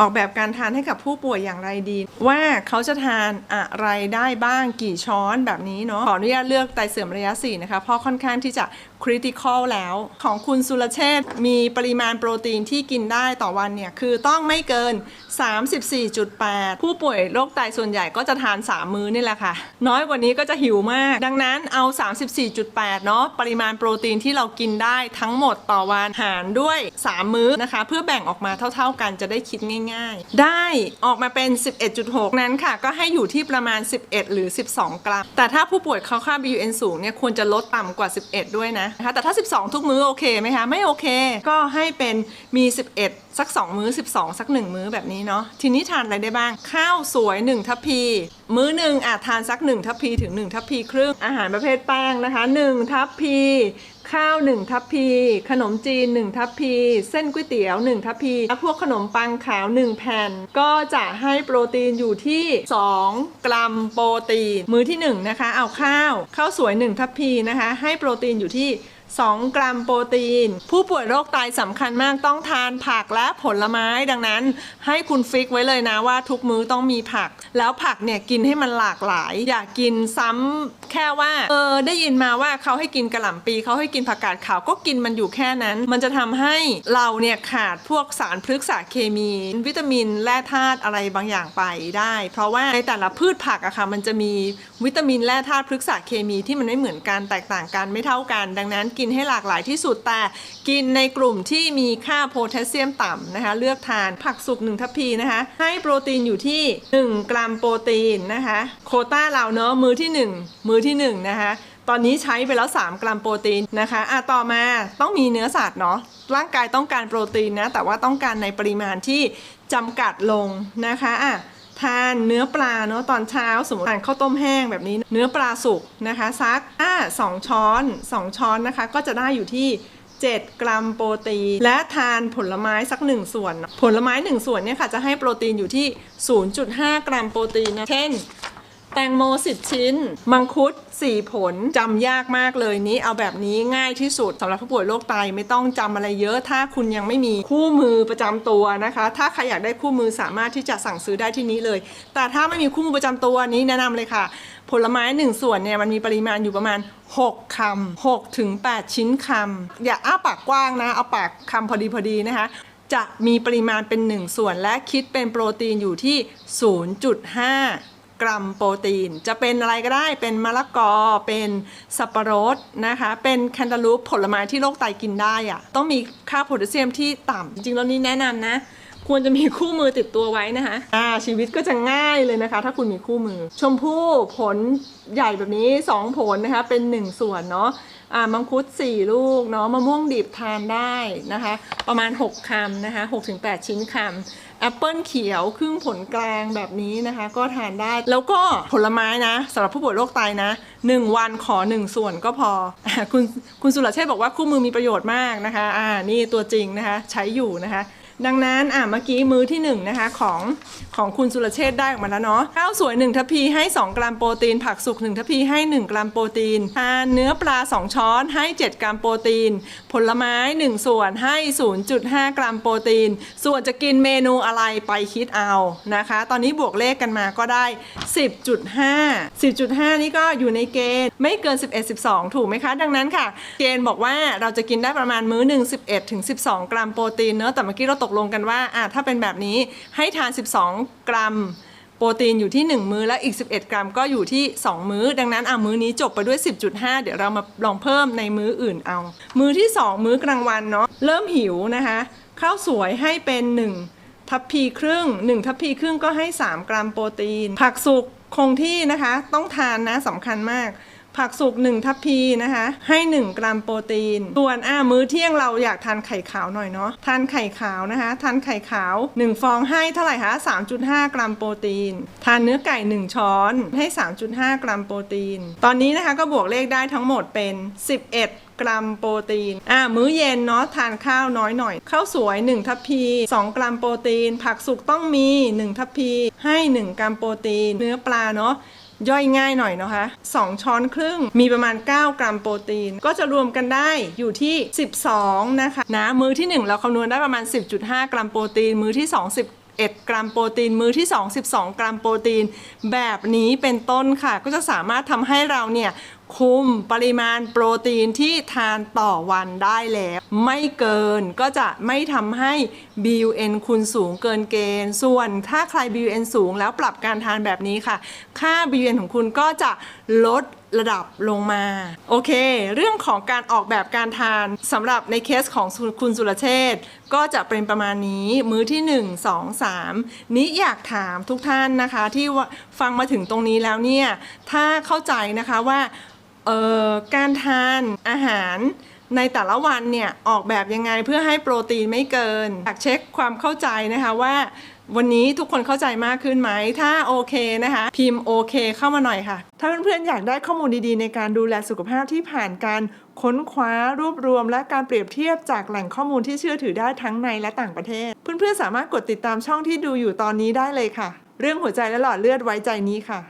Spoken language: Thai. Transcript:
ออกแบบการทานให้กับผู้ป่วยอย่างไรดี ว่าเขาจะทานอะไรได้บ้างกี่ช้อนแบบนี้เนาะขออนุญาตเลือกไตเสื่อมระยะ4นะคะเพราะค่อนข้างที่จะคริติคอลแล้ว ของคุณสุรเชษมีปริมาณโปรตีนที่กินได้ต่อวันเนี่ย คือต้องไม่เกิน 34.8 ผู้ป่วยโรคไตส่วนใหญ่ก็จะทาน 3 มื้อนี่แหละค่ะ น้อยกว่านี้ก็จะหิวมาก ดังนั้นเอา 34.8 เนาะปริมาณโปรตีนที่เรากินได้ทั้งหมดต่อวันหารด้วย 3 มื้อนะคะ เพื่อแบ่งออกมาเท่า ๆกันจะได้คิดง่าย ๆ ได้ออกมาเป็น 11.6 นั้นค่ะ ก็ให้อยู่ที่ประมาณ 11 หรือ 12 กรัมแต่ถ้าผู้ป่วยเขาค่า BUN สูงเนี่ยควรจะลดต่ำกว่า 11 ด้วยนะนะคะแต่ถ้า 12 ทุกมื้อโอเคไหมคะ ไม่โอเค ก็ให้เป็นมี 11 สัก 2 มื้อ 12 สัก 1 มื้อแบบนี้เนาะทีนี้ทานอะไรได้บ้าง ข้าวสวย 1 ทัพพี มื้อหนึ่งอาจทานสัก 1 ทัพพีถึง 1 ทัพพีครึ่งอาหารประเภทแป้งนะคะ 1 ทัพพี ข้าว 1 ทัพพี ขนมจีน 1 ทัพพี เส้นก๋วยเตี๋ยว 1 ทัพพี และพวกขนมปังขาว 1 แผ่น ก็จะให้โปรตีนอยู่ที่ 2 กรัมโปรตีน มื้อที่ 1 นะคะ เอาข้าว ข้าวสวย 1 ทัพพีนะคะ ให้โปรตีนอยู่ที่ 2 กรัมโปรตีน ผู้ป่วยโรคไตสำคัญมากต้องทานผักและผลไม้ดังนั้น ให้คุณฟิกไว้เลยนะว่าทุกมื้อต้องมีผัก แล้วผักเนี่ยกินให้มันหลากหลาย อย่ากินซ้ำแค่ว่าเออได้ยินมาว่าเขาให้กินกระหล่ำปีเขาให้กินผักกาดขาวก็กินมันอยู่แค่นั้น มันจะทำให้เราเนี่ยขาดพวกสารพฤกษเคมี วิตามินแร่ธาตุอะไรบางอย่างไปได้ เพราะว่าในแต่ละพืชผักอะค่ะมันจะมีวิตามินแร่ธาตุพฤกษเคมีที่มันไม่เหมือนกันแตกต่างกันไม่เท่ากัน ดังนั้นกินให้หลากหลายที่สุดแต่กินในกลุ่มที่มีค่าโพแทสเซียมต่ำนะคะ เลือกทานผักสุกหนึ่งทัพพีนะคะ ให้โปรตีนอยู่ที่ 1 กรัมโปรตีนนะคะ โคต้าเราเนอะมือที่ 1 มือที่ 1 นะคะตอนนี้ใช้ไปแล้ว 3 กรัมโปรตีนนะคะอะต่อมาต้องมีเนื้อสัตว์เนาะ ร่างกายต้องการโปรตีนนะ แต่ว่าต้องการในปริมาณที่จำกัดลงนะคะอะ ทานเนื้อปลาเนาะตอนเช้าสมมติทานข้าวต้มแห้งแบบนี้ เนื้อปลาสุกนะคะซักอ่าสองช้อน 2 ช้อนนะคะ ก็จะได้อยู่ที่ 7 กรัมโปรตีน และทานผลไม้สัก 1 ส่วน ผลไม้ 1 ส่วนเนี่ยค่ะจะให้โปรตีนอยู่ที่ 0.5 กรัมโปรตีนนะเช่น ตงโม10ชิ้น มังคุด4ผลจำยากมากเลยนี้ เอาแบบนี้ง่ายที่สุดสำหรับผู้ป่วยโรคไตไม่ต้องจำอะไรเยอะ ถ้าคุณยังไม่มีคู่มือประจำตัวนะคะ ถ้าใครอยากได้คู่มือสามารถที่จะสั่งซื้อได้ที่นี้เลย แต่ถ้าไม่มีคู่มือประจำตัวนี้แนะนำเลยค่ะ ผลไม้1ส่วนเนี่ยมันมีปริมาณอยู่ประมาณ 6คำ6ถึง8ชิ้นคำอย่าอ้าปากกว้างนะ เอาปากคำพอดีพอดีนะคะจะมีปริมาณเป็น 1 ส่วนและคิดเป็นโปรตีนอยู่ที่ 0.5 กรัมโปรตีน จะเป็นอะไรก็ได้เป็นมะละกอ เป็นสับปะรดนะคะ เป็นแคนตาลูปผลไม้ที่โรคไตกินได้อะต้องมีค่าโพแทสเซียมที่ต่ำจริงๆแล้วนี้แนะนำนะ ควรจะมีคู่มือติดตัวไว้นะคะอ่าชีวิตก็จะง่ายเลยนะคะ ถ้าคุณมีคู่มือ ชมพู่ผลใหญ่แบบนี้ 2 ผลนะคะ เป็น 1 ส่วนเนาะอ่ามังคุด 4 ลูกเนาะมะม่วงดิบทานได้นะคะ ประมาณ 6คำนะคะ6-8 ชิ้นคำแอปเปิลเขียวครึ่งผลกลางแบบนี้นะคะ ก็ทานได้แล้วก็ผลไม้นะสำหรับผู้ป่วยโรคไตนะ 1 วันขอ 1 ส่วนก็พออคุณคุณสุรเชษบอกว่าคู่มือมีประโยชน์มากนะคะอ่านี่ตัวจริงนะคะ ใช้อยู่นะคะ ดังนั้นอะเมื่อกี้มื้อที่1นงนะคะของของคุณสุรเชษได้ออกมาแล้วเนาะข้าวสวย 1 ทัพพีให้ 2 กรัมโปรตีน ผักสุก 1 ทัพพีให้ 1 กรัมโปรตีนทานเนื้อปลา 2 ช้อนให้ 7 กรัมโปรตีน ผลไม้ 1 ส่วนให้ 0.5 กรัมโปรตีน ส่วนจะกินเมนูอะไรไปคิดเอานะคะ ตอนนี้บวกเลขกันมาก็ได้ 10.5 10.5 นี่ก็อยู่ในเกณฑ์ไม่เกิน 11 12 ถูกไหมคะ ดังนั้นค่ะ เกณฑ์บอกว่าเราจะกินได้ประมาณมื้อหนึ่ง11ถึง12 กรัมโปรตีนเนอะแต่เมื่อกี้เราตกลงกันว่าอะถ้าเป็นแบบนี้ให้ทาน 12 กรัม โปรตีนอยู่ที่ 1 มื้อและอีก 11 กรัมก็อยู่ที่ 2 มื้อ ดังนั้นอะมื้อนี้จบไปด้วย 10.5 เดี๋ยวเรามาลองเพิ่มในมื้ออื่นเอา มื้อที่ 2 มื้อกลางวันเนาะเริ่มหิวนะคะข้าวสวยให้เป็น 1 ทัพพีครึ่ง 1 ทัพพีครึ่งก็ให้ 3 กรัมโปรตีน ผักสุกคงที่นะคะ ต้องทานนะสำคัญมาก ผักสุก1ทัพพีนะคะ ให้ 1 กรัมโปรตีน ส่วนอ่ามื้อเที่ยงเราอยากทานไข่ขาวหน่อยเนาะทานไข่ขาวนะคะทานไข่ขาว 1 ฟองให้เท่าไหร่คะ3.5 กรัมโปรตีน ทานเนื้อไก่ 1 ช้อนให้ 3.5 กรัมโปรตีน ตอนนี้นะคะก็บวกเลขได้ทั้งหมดเป็น 11กรัมโปรตีน อ่า มื้อเย็นเนาะทานข้าวน้อยหน่อย ข้าวสวย 1 ทัพพี 2 กรัมโปรตีน ผักสุกต้องมี 1 ทัพพี ให้ 1 กรัมโปรตีน เนื้อปลาเนาะ ย่อยง่ายหน่อยนะคะ 2 ช้อนครึ่งมีประมาณ 9 กรัมโปรตีน ก็จะรวมกันได้อยู่ที่ 12 นะคะนะมื้อที่ 1 เราคำนวณได้ประมาณ 10.5 กรัมโปรตีน มื้อที่ 2 10 1กรัมโปรตีน มื้อที่ 2 12 กรัมโปรตีน แบบนี้เป็นต้นค่ะ ก็จะสามารถทำให้เราเนี่ย คุมปริมาณโปรตีนที่ทานต่อวันได้แล้ว ไม่เกินก็จะไม่ทำให้ BUN คุณสูงเกินเกณฑ์ ส่วนถ้าใคร BUN สูงแล้วปรับการทานแบบนี้ค่ะ ค่า BUN ของคุณก็จะลดระดับลงมา โอเค เรื่องของการออกแบบการทานสำหรับในเคสของคุณสุรเชษก็จะเป็นประมาณนี้มื้อที่ 1 2 3 นี้อยากถามทุกท่านนะคะ ที่ฟังมาถึงตรงนี้แล้วเนี่ย ถ้าเข้าใจนะคะว่า เอ่อการทานอาหารในแต่ละวันเนี่ยออกแบบยังไงเพื่อให้โปรตีนไม่เกินอยากเช็คความเข้าใจนะคะว่า วันนี้ทุกคนเข้าใจมากขึ้นไหม ถ้าโอเคนะคะ พิมพ์โอเคเข้ามาหน่อยค่ะ ถ้าเพื่อนๆอยากได้ข้อมูลดีๆ ในการดูแลสุขภาพที่ผ่านการค้นคว้ารวบรวม และการเปรียบเทียบจากแหล่งข้อมูลที่เชื่อถือได้ทั้งในและต่างประเทศ เพื่อนๆสามารถกดติดตามช่องที่ดูอยู่ตอนนี้ได้เลยค่ะ เรื่องหัวใจและหลอดเลือดไว้ใจนี้ค่ะ